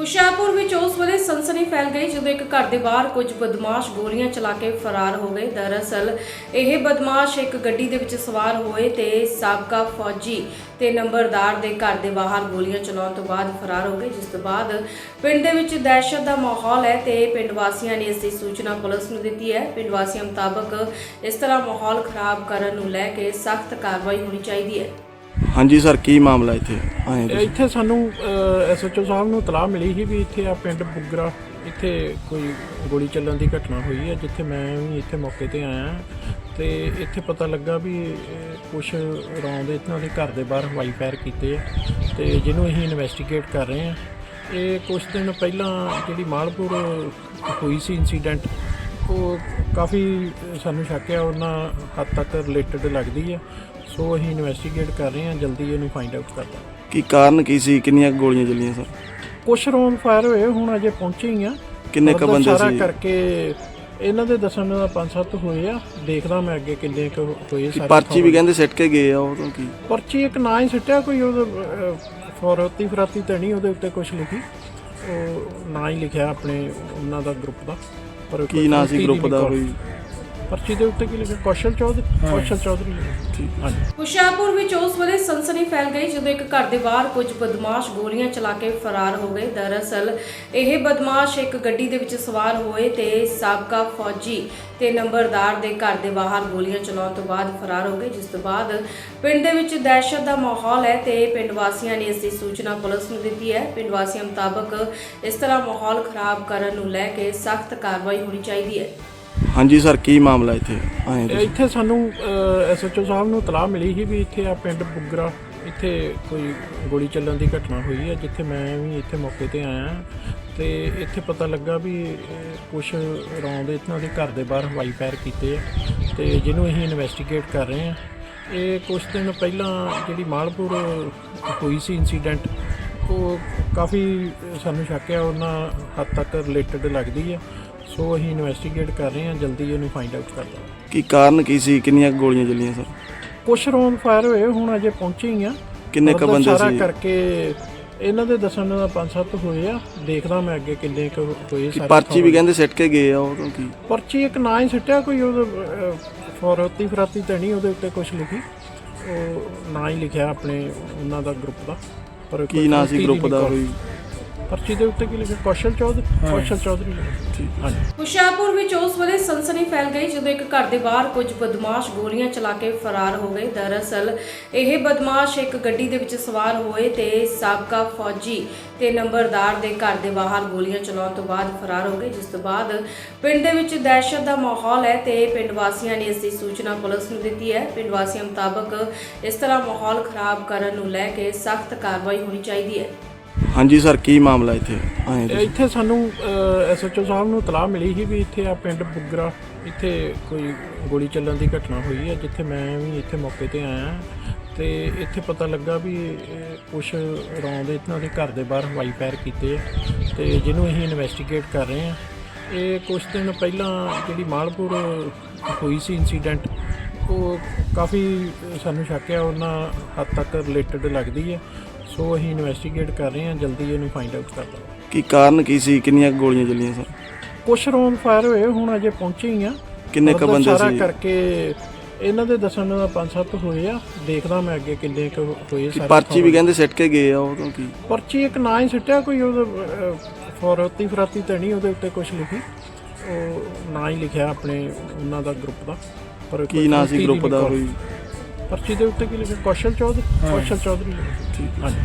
ਹੁਸ਼ਿਆਰਪੁਰ ਵਿੱਚ ਉਸ ਵੇਲੇ ਸਨਸਨੀ ਫੈਲ ਗਈ ਜਦੋਂ ਇੱਕ ਘਰ ਦੇ ਬਾਹਰ ਕੁਝ ਬਦਮਾਸ਼ ਗੋਲੀਆਂ ਚਲਾ ਕੇ ਫਰਾਰ ਹੋ ਗਏ। ਦਰਅਸਲ ਇਹ ਬਦਮਾਸ਼ ਇੱਕ ਗੱਡੀ ਦੇ ਵਿੱਚ ਸਵਾਰ ਹੋਏ ਤੇ ਸਾਬਕਾ ਫੌਜੀ ਤੇ ਨੰਬਰਦਾਰ ਦੇ ਘਰ ਦੇ ਬਾਹਰ ਗੋਲੀਆਂ ਚਲਾਉਣ ਤੋਂ ਬਾਅਦ ਫਰਾਰ ਹੋ ਗਏ, ਜਿਸ ਤੋਂ ਬਾਅਦ ਪਿੰਡ ਦੇ ਵਿੱਚ ਦਹਿਸ਼ਤ ਦਾ ਮਾਹੌਲ ਹੈ ਤੇ ਪਿੰਡ ਵਾਸੀਆਂ ਨੇ ਇਸ ਦੀ ਸੂਚਨਾ ਪੁਲਿਸ ਨੂੰ ਦਿੱਤੀ ਹੈ। ਪਿੰਡ ਵਾਸੀਆਂ ਮੁਤਾਬਕ ਇਸ ਤਰ੍ਹਾਂ ਮਾਹੌਲ ਖਰਾਬ ਕਰਨ ਨੂੰ ਲੈ ਕੇ ਸਖਤ ਕਾਰਵਾਈ ਹੋਣੀ ਚਾਹੀਦੀ ਹੈ। ਹਾਂਜੀ ਸਰ, ਕੀ ਮਾਮਲਾ ਇੱਥੇ? ਆਏ ਇਹ ਤੁਸੀਂ? ਇੱਥੇ ਸਾਨੂੰ ਐਸਐਚਓ ਸਾਹਿਬ ਨੂੰ ਤਲਾਹ ਮਿਲੀ ਸੀ ਵੀ ਇੱਥੇ ਆ ਪਿੰਡ ਬੁੱਗਰਾ, ਇੱਥੇ ਕੋਈ ਗੋਲੀ ਚੱਲਣ ਦੀ ਘਟਨਾ ਹੋਈ ਹੈ, ਜਿੱਥੇ ਮੈਂ ਵੀ ਇੱਥੇ ਮੌਕੇ ਤੇ ਆਇਆ ਤੇ ਇੱਥੇ ਪਤਾ ਲੱਗਾ ਵੀ ਕੁਝ ਰੌਂਦ ਇਹਨਾਂ ਦੇ ਘਰ ਦੇ ਬਾਹਰ ਹਵਾਈ ਫਾਇਰ ਕੀਤੇ ਆ, ਤੇ ਜਿਹਨੂੰ ਅਸੀਂ ਇਨਵੈਸਟੀਗੇਟ ਕਰ ਰਹੇ ਹਾਂ। ਇਹ ਕੁਝ ਦਿਨ ਪਹਿਲਾਂ ਜਿਹੜੀ ਮਾਲਪੁਰ ਹੋਈ ਸੀ ਇਨਸੀਡੈਂਟ ਉਹ ਕਾਫੀ ਸਾਨੂੰ ਸ਼ੱਕ ਹੈ, ਉਹਨਾਂ ਹੱਦ ਤੱਕ ਰਿਲੇਟਡ ਲੱਗਦੀ ਹੈ। ਸੋ ਅਸੀਂ ਇਨਵੈਸਟੀਗੇਟ ਕਰ ਰਹੇ ਹਾਂ ਜਲਦੀ ਇਹਨੂੰ ਫਾਈਂਡ ਆਊਟ ਕਰ ਦਾਂਗੇ। ਕੀ ਕਾਰਨ ਕੀ ਸੀ? ਕਿੰਨੀਆਂ ਕੁ ਗੋਲੀਆਂ ਚੱਲੀਆਂ ਸਰ? ਕੁਛ ਰੌਂਡ ਫਾਇਰ ਹੋਏ ਹੁਣ ਅਜੇ ਪਹੁੰਚੇ ਹੀ ਆ। ਕਿੰਨੇ ਕੁ ਬੰਦੇ ਸਾਰਾ ਸੀ? ਕਰਕੇ ਇਹਨਾਂ ਦੇ ਦੱਸਣ ਦਾ ਪੰਜ ਸੱਤ ਹੋਏ ਆ। ਦੇਖਦਾ ਮੈਂ ਅੱਗੇ ਕਿੰਨੇ ਕੁ ਹੋਏ ਕੀ ਸਾਰੇ ਪਰਚੀ ਵੀ ਕਹਿੰਦੇ ਸਿੱਟ ਕੇ ਗਏ ਆ ਉਹ ਤਾਂ ਕੀ? ਪਰਚੀ ਇੱਕ ਨਾਂ ਹੀ ਸਿੱਟਿਆ ਕੋਈ ਉਹਦੇ ਫੋਰਤੀ ਫਰਾਤੀ ਤਾਂ ਨਹੀਂ ਉਹਦੇ ਉੱਤੇ ਕੁਝ ਲਿਖੀ। ਉਹ ਨਾਂ ਹੀ ਲਿਖਿਆ ਆਪਣੇ ਉਹਨਾਂ ਦਾ ਗਰੁੱਪ ਦਾ। ਪਰ ਕੀ ਨਾਂ ਸੀ ਗਰੁੱਪ ਦਾ ਕੋਈ? ਪਰਚੀ ਦੇ ਉੱਤੇ ਕੀ ਲਿਖਿਆ? ਕੌਸ਼ਲ ਚੌਧਰੀ? ਕੌਸ਼ਲ ਚੌਧਰੀ ਲਿਖਿਆ ਠੀਕ। ਹਾਂਜੀ। ਹੁਸ਼ਿਆਰਪੁਰ ਵਿੱਚ ਉਸ ਵੇਲੇ ਸਨਸਨੀ ਫੈਲ ਗਈ ਜਦੋਂ ਇੱਕ ਘਰ ਦੇ ਬਾਹਰ ਕੁਝ ਬਦਮਾਸ਼ ਗੋਲੀਆਂ ਚਲਾ ਕੇ ਫਰਾਰ ਹੋ ਗਏ। ਦਰਅਸਲ ਇਹ ਬਦਮਾਸ਼ ਇੱਕ ਗੱਡੀ ਦੇ ਵਿੱਚ ਸਵਾਰ ਹੋਏ ਤੇ ਸਾਬਕਾ ਫੌਜੀ ਤੇ ਨੰਬਰਦਾਰ ਦੇ ਘਰ ਦੇ ਬਾਹਰ ਗੋਲੀਆਂ ਚਲਾਉਣ ਤੋਂ ਬਾਅਦ ਫਰਾਰ ਹੋ ਗਏ ਜਿਸ ਤੋਂ ਬਾਅਦ ਪਿੰਡ ਦੇ ਵਿੱਚ ਦਹਿਸ਼ਤ ਦਾ ਮਾਹੌਲ ਹੈ ਤੇ ਪਿੰਡ ਵਾਸੀਆਂ ਨੇ ਇਸ ਦੀ ਸੂਚਨਾ ਪੁਲਿਸ ਨੂੰ ਦਿੱਤੀ ਹੈ। ਪਿੰਡ ਵਾਸੀਆਂ ਮੁਤਾਬਕ ਇਸ ਤਰ੍ਹਾਂ ਮਾਹੌਲ ਖਰਾਬ ਕਰਨ ਨੂੰ ਲੈ ਕੇ ਸਖਤ ਕਾਰਵਾਈ ਹੋਣੀ ਚਾਹੀਦੀ ਹੈ। ਹਾਂਜੀ ਸਰ, ਕੀ ਮਾਮਲਾ ਇੱਥੇ? ਆਏ ਇਹ ਤੁਸੀਂ? ਇੱਥੇ ਸਾਨੂੰ ਐਸਐਚਓ ਸਾਹਿਬ ਨੂੰ ਤਲਾਹ ਮਿਲੀ ਸੀ ਵੀ ਇੱਥੇ ਆ ਪਿੰਡ ਬੁੱਗਰਾ, ਇੱਥੇ ਕੋਈ ਗੋਲੀ ਚੱਲਣ ਦੀ ਘਟਨਾ ਹੋਈ ਹੈ, ਜਿੱਥੇ ਮੈਂ ਵੀ ਇੱਥੇ ਮੌਕੇ ਤੇ ਆਇਆ ਤੇ ਇੱਥੇ ਪਤਾ ਲੱਗਾ ਵੀ ਕੁਝ ਰੌਂਦ ਇਹਨਾਂ ਦੇ ਘਰ ਦੇ ਬਾਹਰ ਹਵਾਈ ਫਾਇਰ ਕੀਤੇ ਆ, ਤੇ ਜਿਹਨੂੰ ਅਸੀਂ ਇਨਵੈਸਟੀਗੇਟ ਕਰ ਰਹੇ ਹਾਂ। ਇਹ ਕੁਝ ਦਿਨ ਪਹਿਲਾਂ ਜਿਹੜੀ ਮਾਲਪੁਰ ਹੋਈ ਸੀ ਇਨਸੀਡੈਂਟ ਉਹ ਕਾਫੀ ਸਾਨੂੰ ਸ਼ੱਕ ਹੈ, ਉਹਨਾਂ ਹੱਦ ਤੱਕ ਰਿਲੇਟਡ ਲੱਗਦੀ ਹੈ। ਸੋ ਅਸੀਂ ਇਨਵੈਸਟੀਗੇਟ ਕਰ ਰਹੇ ਹਾਂ ਜਲਦੀ ਇਹਨੂੰ ਫਾਈਂਡ ਆਊਟ ਕਰ ਦਾਂਗੇ ਕੀ ਕਾਰਨ ਕੀ ਸੀ? ਕਿੰਨੀਆਂ ਕੁ ਗੋਲੀਆਂ ਚੱਲੀਆਂ ਸਰ? ਕੁਛ ਰੌਂਡ ਫਾਇਰ ਹੋਏ ਹੁਣ ਅਜੇ ਪਹੁੰਚੇ ਹੀ ਆ। ਕਿੰਨੇ ਕੁ ਮਤਲਬ ਬੰਦੇ ਸਾਰਾ ਸੀ? ਕਰਕੇ ਇਹਨਾਂ ਦੇ ਦੱਸਣ ਪੰਜ ਸੱਤ ਹੋਏ ਆ। ਦੇਖਦਾ ਮੈਂ ਅੱਗੇ ਕਿੰਨੇ ਕੁ ਹੋਏ ਕੀ ਪਰਚੀ ਵੀ ਕਹਿੰਦੇ ਸਿੱਟ ਕੇ ਗਏ ਆ ਉਹ ਤਾਂ ਕੀ? ਪਰਚੀ ਇੱਕ ਨਾਂ ਹੀ ਸਿੱਟਿਆ ਕੋਈ ਉਹਦੇ ਫੋਰਤੀ ਫਰਾਤੀ ਤਾਂ ਨਹੀਂ ਉਹਦੇ ਉੱਤੇ ਕੁਝ ਲਿਖੀ। ਉਹ ਨਾਂ ਹੀ ਲਿਖਿਆ ਆਪਣੇ ਉਹਨਾਂ ਦਾ ਗਰੁੱਪ ਦਾ। ਪਰ ਕੀ ਨਾਂ ਸੀ ਗਰੁੱਪ ਦਾ ਕੋਈ? ਪਰਚੀ ਦੇ ਉੱਤੇ ਕੀ ਲਿਖਿਆ? ਕੌਸ਼ਲ ਚੌਧਰੀ? ਕੌਸ਼ਲ ਚੌਧਰੀ ਲਿਖਿਆ ਠੀਕ। ਹਾਂਜੀ। ਹੁਸ਼ਿਆਰਪੁਰ ਵਿੱਚ ਉਸ ਵੇਲੇ ਸਨਸਨੀ ਫੈਲ ਗਈ ਜਦੋਂ ਇੱਕ ਘਰ ਦੇ ਬਾਹਰ ਕੁਝ ਬਦਮਾਸ਼ ਗੋਲੀਆਂ ਚਲਾ ਕੇ ਫਰਾਰ ਹੋ ਗਏ। ਦਰਅਸਲ ਇਹ ਬਦਮਾਸ਼ ਇੱਕ ਗੱਡੀ ਦੇ ਵਿੱਚ ਸਵਾਰ ਹੋਏ ਤੇ ਸਾਬਕਾ ਫੌਜੀ ਤੇ ਨੰਬਰਦਾਰ ਦੇ ਘਰ ਦੇ ਬਾਹਰ ਗੋਲੀਆਂ ਚਲਾਉਣ ਤੋਂ ਬਾਅਦ ਫਰਾਰ ਹੋ ਗਏ ਜਿਸ ਤੋਂ ਬਾਅਦ ਪਿੰਡ ਦੇ ਵਿੱਚ ਦਹਿਸ਼ਤ ਦਾ ਮਾਹੌਲ ਹੈ ਤੇ ਪਿੰਡ ਵਾਸੀਆਂ ਨੇ ਇਸ ਦੀ ਸੂਚਨਾ ਪੁਲਿਸ ਨੂੰ ਦਿੱਤੀ ਹੈ। ਪਿੰਡ ਵਾਸੀਆਂ ਮੁਤਾਬਕ ਇਸ ਤਰ੍ਹਾਂ ਮਾਹੌਲ ਖਰਾਬ ਕਰਨ ਨੂੰ ਲੈ ਕੇ ਸਖਤ ਕਾਰਵਾਈ ਹੋਣੀ ਚਾਹੀਦੀ ਹੈ। ਹਾਂਜੀ ਸਰ, ਕੀ ਮਾਮਲਾ ਇੱਥੇ? ਆਏ ਇਹ ਤੁਸੀਂ? ਇੱਥੇ ਸਾਨੂੰ ਐਸਐਚਓ ਸਾਹਿਬ ਨੂੰ ਤਲਾਹ ਮਿਲੀ ਸੀ ਵੀ ਇੱਥੇ ਆ ਪਿੰਡ ਬੁੱਗਰਾ, ਇੱਥੇ ਕੋਈ ਗੋਲੀ ਚੱਲਣ ਦੀ ਘਟਨਾ ਹੋਈ ਹੈ, ਜਿੱਥੇ ਮੈਂ ਵੀ ਇੱਥੇ ਮੌਕੇ ਤੇ ਆਇਆ ਤੇ ਇੱਥੇ ਪਤਾ ਲੱਗਾ ਵੀ ਕੁਝ ਰੌਂਦ ਇਹਨਾਂ ਦੇ ਘਰ ਦੇ ਬਾਹਰ ਹਵਾਈ ਫਾਇਰ ਕੀਤੇ ਆ, ਤੇ ਜਿਹਨੂੰ ਅਸੀਂ ਇਨਵੈਸਟੀਗੇਟ ਕਰ ਰਹੇ ਹਾਂ। ਇਹ ਕੁਝ ਦਿਨ ਪਹਿਲਾਂ ਜਿਹੜੀ ਮਾਲਪੁਰ ਹੋਈ ਸੀ ਇਨਸੀਡੈਂਟ ਉਹ ਕਾਫੀ ਸਾਨੂੰ ਸ਼ੱਕ ਹੈ, ਉਹਨਾਂ ਹੱਦ ਤੱਕ ਰਿਲੇਟਡ ਲੱਗਦੀ ਹੈ। ਸੋ ਅਸੀਂ ਇਨਵੈਸਟੀਗੇਟ ਕਰ ਰਹੇ ਹਾਂ ਜਲਦੀ ਇਹਨੂੰ ਫਾਈਂਡ ਆਊਟ ਕਰ ਦਾਂਗੇ ਕੀ ਕਾਰਨ ਕੀ ਸੀ? ਕਿੰਨੀਆਂ ਕੁ ਗੋਲੀਆਂ ਚੱਲੀਆਂ ਸਰ? ਕੁਛ ਰੌਂਡ ਫਾਇਰ ਹੋਏ ਹੁਣ ਅਜੇ ਪਹੁੰਚੇ ਹੀ ਆ। ਕਿੰਨੇ ਕੁ ਮਤਲਬ ਬੰਦੇ ਸਾਰਾ ਸੀ? ਕਰਕੇ ਇਹਨਾਂ ਦੇ ਦੱਸਣ ਪੰਜ ਸੱਤ ਹੋਏ ਆ। ਦੇਖਦਾ ਮੈਂ ਅੱਗੇ ਕਿੰਨੇ ਕੁ ਹੋਏ ਕੀ ਸਾਰੇ ਪਰਚੀ ਵੀ ਕਹਿੰਦੇ ਸਿੱਟ ਕੇ ਗਏ ਆ ਉਹ ਤਾਂ ਕੀ? ਪਰਚੀ ਇੱਕ ਨਾਂ ਹੀ ਸਿੱਟਿਆ ਕੋਈ ਉਹਦੇ ਫੋਰਤੀ ਫਰਾਤੀ ਤਾਂ ਨਹੀਂ ਉਹਦੇ ਉੱਤੇ ਕੁਝ ਲਿਖੀ। ਉਹ ਨਾਂ ਹੀ ਲਿਖਿਆ ਆਪਣੇ ਉਹਨਾਂ ਦਾ ਗਰੁੱਪ ਦਾ। ਪਰ ਕੀ ਨਾਂ ਸੀ ਗਰੁੱਪ ਦਾ ਕੋਈ? ਪਰਚੀ ਦੇ ਉੱਤੇ ਕੀ ਲਿਖਿਆ? ਕੌਸ਼ਲ ਚੌਧਰੀ? ਕੌਸ਼ਲ ਚੌਧਰੀ। ਠੀਕ ਹਾਂਜੀ।